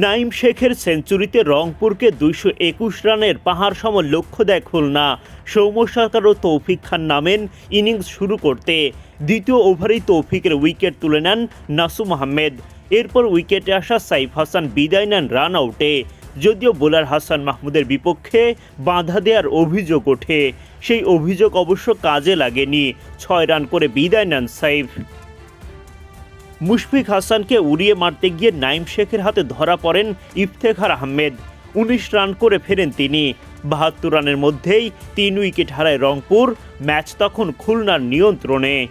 নাইম শেখের সেঞ্চুরিতে রংপুরকে দুইশো একুশ রানের পাহাড় সম লক্ষ্য দেয় খুলনা। সৌম্য সরকার ও তৌফিক খান নামেন ইনিংস শুরু করতে। দ্বিতীয় ওভারেই তৌফিকের উইকেট তুলে নেন নাসুম আহমেদ। এরপর উইকেটে আসা সাইফ হাসান বিদায় নেন রান আউটে। যদিও বোলার হাসান মাহমুদের বিপক্ষে বাধা দেওয়ার অভিযোগ ওঠে। সেই অভিযোগ অবশ্য কাজে লাগেনি। ছয় রান করে বিদায় নেন সাইফ। মুশফিক হাসানকে উড়িয়ে মারতে গিয়ে নাইম শেখের হাতে ধরা পড়েন ইফতেখার আহমেদ। উনিশ রান করে ফেরেন তিনি। বাহাত্তর রানের মধ্যেই তিন উইকেট হারায় রংপুর। ম্যাচ তখন খুলনার নিয়ন্ত্রণে।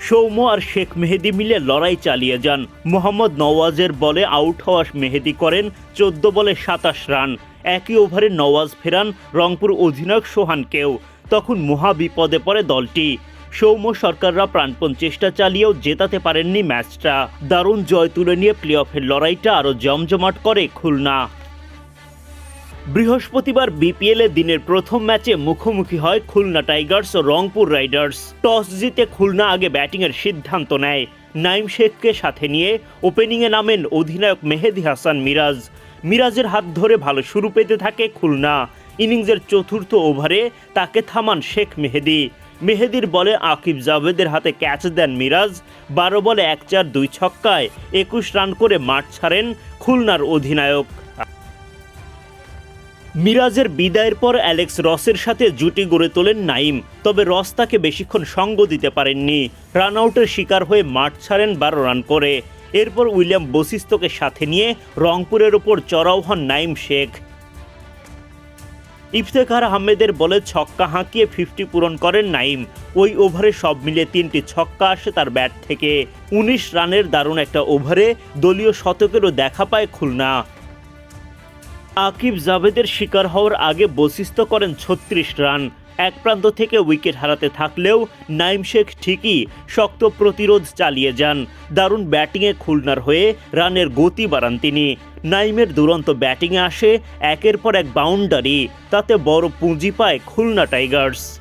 সৌম্য আর শেখ মেহেদি মিলে লড়াই চালিয়ে যান। মোহাম্মদ নওয়াজের বলে আউট হওয়া মেহেদি করেন, চোদ্দ বলে সাতাশ রান। একই ওভারে নওয়াজ ফেরান রংপুর অধিনায়ক সোহানকেও। তখন মহা বিপদে পড়ে দলটি। সৌম্য সরকাররা প্রাণপণ চেষ্টা চালিয়েও জেতাতে পারেননি ম্যাচটা। দারুণ জয় তুলে নিয়ে প্লে অফের লড়াইটা আরও জমজমাট করে খুলনা। বৃহস্পতিবার বিপিএল দিনের প্রথম ম্যাচে মুখোমুখি হয় খুলনা টাইগার্স ও রংপুর রাইডার্স। টস জিতে খুলনা আগে ব্যাটিংয়ের সিদ্ধান্ত নেয়। নাইম শেখকে সাথে নিয়ে ওপেনিংয়ে নামেন অধিনায়ক মেহেদি হাসান মিরাজ। মিরাজের হাত ধরে ভালো শুরু পেতে থাকে খুলনা। ইনিংসের চতুর্থ ওভারে তাকে থামান শেখ মেহেদি। মেহেদির বলে আকিব জাভেদের হাতে ক্যাচ দেন মিরাজ, বারো বলে এক চার দুই ছক্কায় একুশ রান করে মাঠ ছাড়েন খুলনার অধিনায়ক। মিরাজের বিদায়ের পর অ্যালেক্স রসের সাথে জুটি গড়ে তোলেন নাইম, তবে রস তাকে বেশিক্ষণ সঙ্গ দিতে পারেননি। রান আউটের শিকার হয়ে মাঠ ছাড়েন বারো রান করে। এরপর উইলিয়াম বশিস্তকে সাথে নিয়ে রংপুরের ওপর চড়াও হন নাইম শেখ। ইফতেখার আহমেদের বলে ছক্কা হাঁকিয়ে ফিফটি পূরণ করেন নাইম। ওই ওভারে সব মিলে তিনটি ছক্কা আসে তার ব্যাট থেকে। উনিশ রানের দারুণ একটা ওভারে দলীয় শতকেরও দেখা পায় খুলনা। আকিব জাভেদের শিকার হওয়ার আগে বশিষ্ঠ করেন ছত্রিশ রান। এক প্রান্ত থেকে উইকেট হারাতে থাকলেও নাইম শেখ ঠিকই শক্ত প্রতিরোধ চালিয়ে যান। দারুণ ব্যাটিংয়ে খুলনার হয়ে রানের গতি বাড়ান তিনি। নাইমের দুরন্ত ব্যাটিংয়ে আসে একের পর এক বাউন্ডারি তাতে বড় পুঁজি পায় খুলনা টাইগার্স